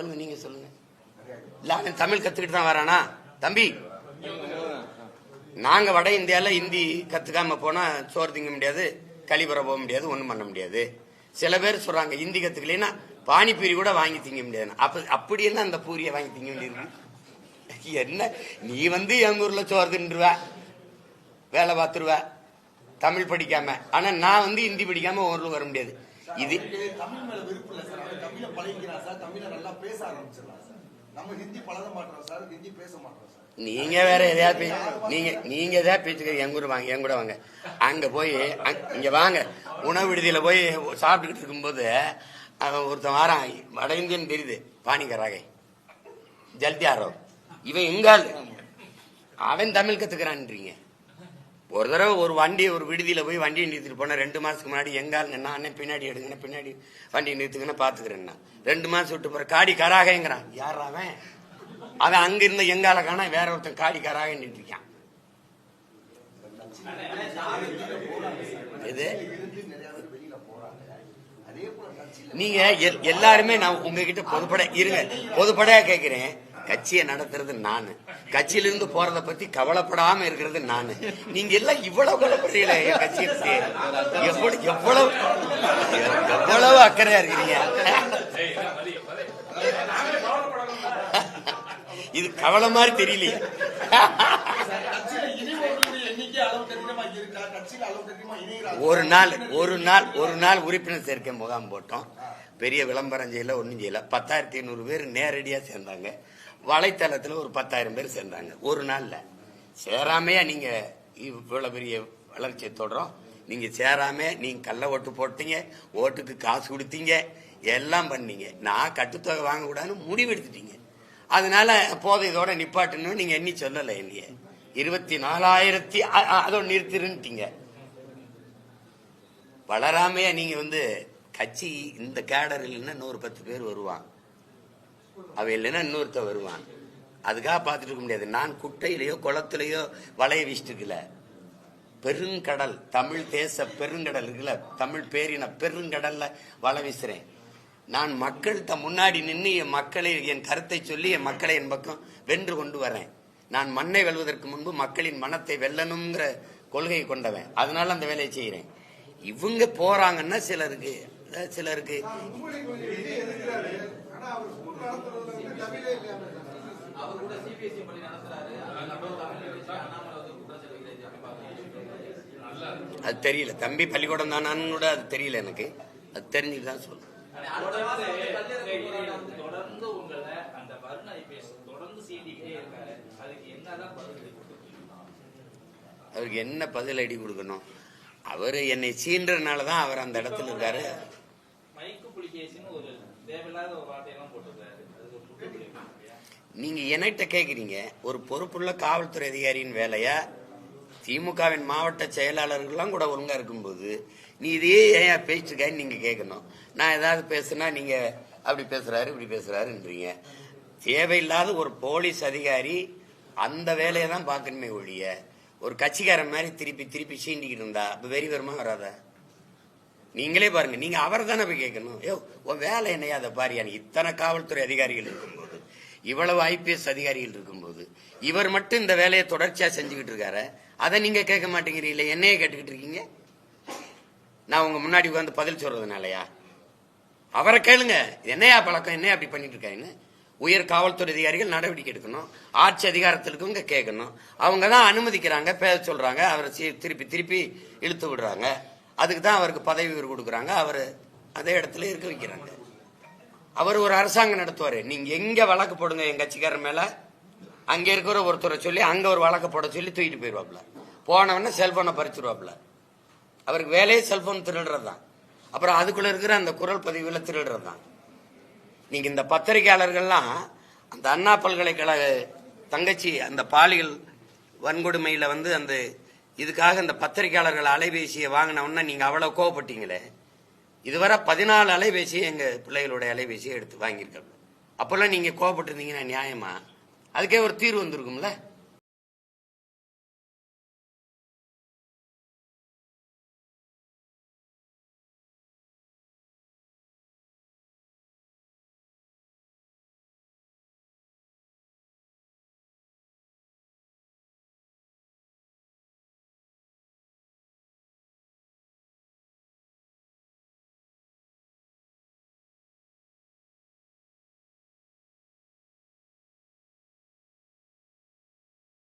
சொல்லுங்க நீங்க சொல்லுங்க. இல்ல அவன் தமிழ் கத்துக்கிட்டு தான் வரானா? தம்பி நாங்க வட இந்தியால ஹிந்தி கத்துக்காம போனா சோறு திங்க முடியாது கழிபுற போக முடியாது ஒண்ணும் பண்ண முடியாது. சில பேர் சொல்றாங்க ஹிந்தி கத்துக்கலைன்னா பானிபூரி கூட வாங்கி திங்க முடியாது அப்ப அப்படி என்ன அந்த பூரியை வாங்கி திங்க வேண்டியிருக்கு என்ன? நீ வந்து எங்க ஊர்ல சோறு தின்றுவ வேலை பார்த்துருவ தமிழ் படிக்காம. ஆனா நான் வந்து ஹிந்தி படிக்காம ஊர்ல வர முடியாது. இது தமிழ் மேல விருப்பம் இல்ல சார். அவன் தமிழை பழகிக்கிறான் சார். தமிழை நல்லா பேச ஆரம்பிச்சிடலாம் சார். நம்ம ஹிந்தி பழக மாட்டோம் சார். ஹிந்தி பேச மாட்டோம் சார். நீங்க வேற எதையாவது நீங்க நீங்க எதாவது பேச்சுக்க எங்க ஊர் வாங்க என் கூட வாங்க. அங்க போய் இங்க வாங்க. உணவு விடுதியில போய் சாப்பிட்டுக்கிட்டு இருக்கும்போது அவன் ஒருத்தன் வாரான். வட இந்தியன் தெரியுது. பாணிகராகை ஜல்தியாரோ. இவன் எங்கால் அவன் தமிழ் கத்துக்கிறான்றீங்க ஒரு தடவை ஒரு வண்டி ஒரு விடுதியில் போய் வண்டியை நிறுத்திட்டு போனேன் ரெண்டு மாசத்துக்கு முன்னாடி எங்கால் நான் அண்ணன் பின்னாடி எடுங்கண்ணே பின்னாடி வண்டி நிறுத்துங்கன்னு பாத்துக்கிறேன்னா ரெண்டு மாசம் விட்டு போற காடி கராகங்கிறான். யார் அவன்? அவன் அங்க இருந்த எங்கால காணா வேற ஒருத்தன் காடி கராக நின்றுருக்கான் இது நீங்க எல்- எல்லாருமே நான் உங்ககிட்ட பொதுப்பட இருங்க பொதுப்படையா கேக்குறேன். கட்சியை நடத்துறது நானு. கட்சியிலிருந்து போறத பத்தி கவலைப்படாம இருக்கிறது நானு. நீங்க எல்லாம் இவ்வளவு கவலைப்படுறீங்களே என் கட்சியை பத்தி? எவ்வளவு எவ்வளவு எவ்வளவு அக்கறையா இருக்கிறீங்க? இது கவலை மாதிரி தெரியலையே. ஒரு நாள் ஒரு நாள் ஒரு நாள் உறுப்பினர் சேர்க்கை முகாம் போட்டோம். பெரிய விளம்பரம் செய்யல ஒன்றும் செய்யல. பத்தாயிரத்தி ஐநூறு பேர் நேரடியா சேர்ந்தாங்க. வலைத்தளத்தில் ஒரு பத்தாயிரம் பேர் சேர்ந்தாங்க. ஒரு நாளில். சேராமையா நீங்க இவ்வளவு பெரிய வளர்ச்சியை தொடரும் நீங்க சேராம நீங்க கள்ள ஓட்டு போட்டீங்க ஓட்டுக்கு காசு கொடுத்தீங்க எல்லாம் பண்ணீங்க. நான் கட்டுத்தொகை வாங்க கூடாதுன்னு முடிவு எடுத்துட்டீங்க. அதனால போதை இதோட நிப்பாட்டணும் நீங்க எண்ணி சொல்லலை என்னைய. இருபத்தி நாலாயிரத்தி அ- அ- அதோட நிறுத்திருன்ட்டீங்க. வளராமையா நீங்க வந்து கட்சி இந்த கேடர் இல்லைன்னா இன்னொரு பத்து பேர் வருவான் அவன் இல்லைன்னா இன்னொருத்த வருவான். அதுக்காக பார்த்துட்டு இருக்க முடியாது. நான் குட்டையிலையோ குளத்துலையோ வலைய வீசிட்டுருக்கல. பெருங்கடல் தமிழ் தேச பெருங்கடல் இருக்குல்ல தமிழ் பேரின பெருங்கடல்ல வலை வீசுறேன். நான் மக்கள்கிட்ட முன்னாடி நின்று என் மக்களை என் கருத்தை சொல்லி என் மக்களை என் பக்கம் வென்று கொண்டு வரேன். நான் மண்ணை வெல்வதற்கு முன்பு மக்களின் மனத்தை வெல்லணுங்கிற கொள்கையை கொண்டவன். அதனால அந்த வேலையை செய்கிறேன் இவங்க போறாங்கன்னா சிலருக்கு சிலருக்கு. அது தெரியல. தம்பி பள்ளிக்கூடம் தானான்னு கூட அது தெரியல எனக்கு. அது தெரிஞ்சுட்டு தான் சொல்லுவேன் தொடர்ந்து உங்களை அந்த ஐபிஎஸ் தொடர்ந்து சீண்டிக்கிட்டே இருக்காரு அதுக்கு என்னதான் அவருக்கு என்ன பதில் அடி கொடுக்கணும்? அவர் என்னை சீன்றதுனால தான் அவர் அந்த இடத்துல இருக்காரு. மைக்கு ஒரு தேவையில்லாத ஒரு வார்த்தையெல்லாம் போட்டிருக்காரு நீங்க என்கிட்ட கேக்குறீங்க ஒரு பொறுப்புள்ள காவல்துறை அதிகாரியின் வேலையா? திமுகவின் மாவட்ட செயலாளர்கள்லாம் கூட ஒழுங்கா இருக்கும்போது நீ இதையே ஏன் பேசிட்டு நீங்க கேட்கணும் நான் ஏதாவது பேசுனா நீங்க அப்படி பேசுறாரு இப்படி பேசுறாருன்றீங்க. தேவையில்லாத ஒரு போலீஸ் அதிகாரி அந்த வேலையை தான் பார்க்கணுமே ஒழிய ஒரு கட்சிக்காரன் மாதிரி திருப்பி திருப்பி சீண்டிக்கிட்டு இருந்தா அப்ப வெறி வருமா வராதா? நீங்களே பாருங்க நீங்க அவரை தானே போய் கேட்கணும். ஏ உன் வேலை என்னையா? அதை பாரியா நீ இத்தனை காவல்துறை அதிகாரிகள் இருக்கும்போது இவ்வளவு ஐபிஎஸ் அதிகாரிகள் இருக்கும்போது இவர் மட்டும் இந்த வேலையை தொடர்ச்சியா செஞ்சுக்கிட்டு இருக்காரு அதை நீங்க கேட்க மாட்டேங்கிறீங்களே என்னையே கேட்டுக்கிட்டு இருக்கீங்க? நான் உங்க முன்னாடி உட்காந்து பதில் சொல்றதுனாலயா? அவரை கேளுங்க என்னையா பழக்கம் என்னையா அப்படி பண்ணிட்டு இருக்காங்கன்னு உயர் காவல்துறை அதிகாரிகள் நடவடிக்கை எடுக்கணும் ஆட்சி அதிகாரத்தில் இருக்கவங்க கேட்கணும். அவங்க தான் அனுமதிக்கிறாங்க பேச சொல்றாங்க அவரை திருப்பி திருப்பி இழுத்து விடுறாங்க. அதுக்கு தான் அவருக்கு பதவி உயர்வு கொடுக்குறாங்க. அவர் அதே இடத்துல இருக்க வைக்கிறாங்க. அவர் ஒரு அரசாங்கம் நடத்துவார். நீங்கள் எங்கே வழக்கு போடுங்க என் கட்சிக்காரர் மேலே? அங்கே இருக்கிற ஒருத்தரை சொல்லி அங்கே ஒரு வழக்கு போட சொல்லி தூக்கிட்டு போயிடுவாப்ல போனவொடனே செல்போனை பறிச்சிருவாப்ல அவருக்கு வேலையே செல்போன் திருடுறது தான் அப்புறம் அதுக்குள்ளே இருக்கிற அந்த குரல் பதிவில் திருடுறது தான் நீங்கள் இந்த பத்திரிகையாளர்கள்லாம் அந்த அண்ணா பல்கலைக்கழக தங்கச்சி அந்த பாலியல் வன்கொடுமையில் வந்து அந்த இதுக்காக இந்த பத்திரிகையாளர்கள் அலைபேசியை வாங்கின நீங்கள் நீங்க அவ்வளவு கோவப்பட்டீங்களே? இதுவரை பதினாலு அலைபேசியை எங்க பிள்ளைகளுடைய அலைபேசியை எடுத்து வாங்கியிருக்காங்க. அப்பெல்லாம் நீங்க கோவப்பட்டிருந்தீங்கன்னா நியாயமா? அதுக்கே ஒரு தீர்வு வந்திருக்கும்ல?